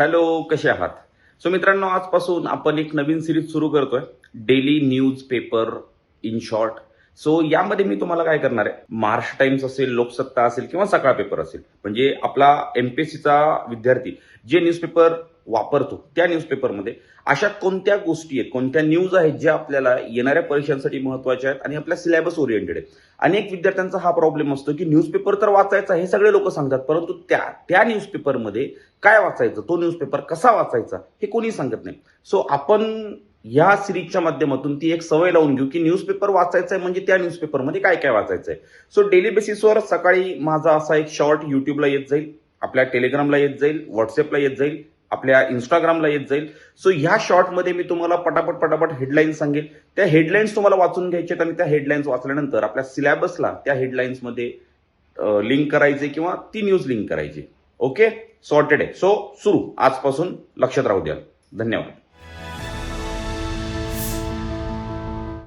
Hello कसे आहात? So मित्रांनो आजपासून आपण एक नवीन सिरीज सुरू करतोय. Daily news paper in short so यामध्ये मी तुम्हाला काय करणार आहे? महाराष्ट्र टाइम्स असेल लोकसत्ता असेल किंवा सकाळ पेपर असेल. म्हणजे आपला एमपीएससीचा विद्यार्थी जे न्यूजपेपर वापरतो त्या न्यूजपेपरमध्ये अशा कोणत्या गोष्टी आहेत कोणत्या न्यूज आहेत ज्या आपल्याला येणाऱ्या परीक्षांसाठी महत्त्वाच्या आहेत आणि आपल्या सिलेबस ओरिएंटेड आहेत अनेक विद्यार्थ्यांचा हा प्रॉब्लेम असतो की न्यूजपेपर तर वाचायचा हे सगळे लोक सांगतात. परंतु त्या त्या न्यूजपेपरमध्ये काय वाचायचं? तो न्यूजपेपर कसा वाचायचा? हे कोणी सांगत नाही. सो आपण या सिरीजच्या माध्यमातून ती एक सवय लावून घेऊ की न्यूजपेपर वाचायचं आहे म्हणजे त्या न्यूजपेपरमध्ये काय काय वाचायचं आहे सो डेली बेसिसवर सकाळी माझा असा एक शॉर्ट युट्यूबला येत जाईल आपल्या टेलिग्रामला येत जाईल व्हॉट्सअपला येत जाईल आपल्या इंस्टाग्रामला येत जाईल. सो ह्या शॉर्टमध्ये मी तुम्हाला पटापट पटापट हेडलाईन्स सांगेल. त्या हेडलाईन्स तुम्हाला वाचून घ्यायचे आणि त्या हेडलाईन्स वाचल्यानंतर आपल्या सिलेबसला त्या हेडलाईन्समध्ये लिंक करायचे किंवा ती न्यूज लिंक करायची. ओके सॉर्टेड आहे. सो सुरू. आजपासून लक्षात राहू द्या. धन्यवाद.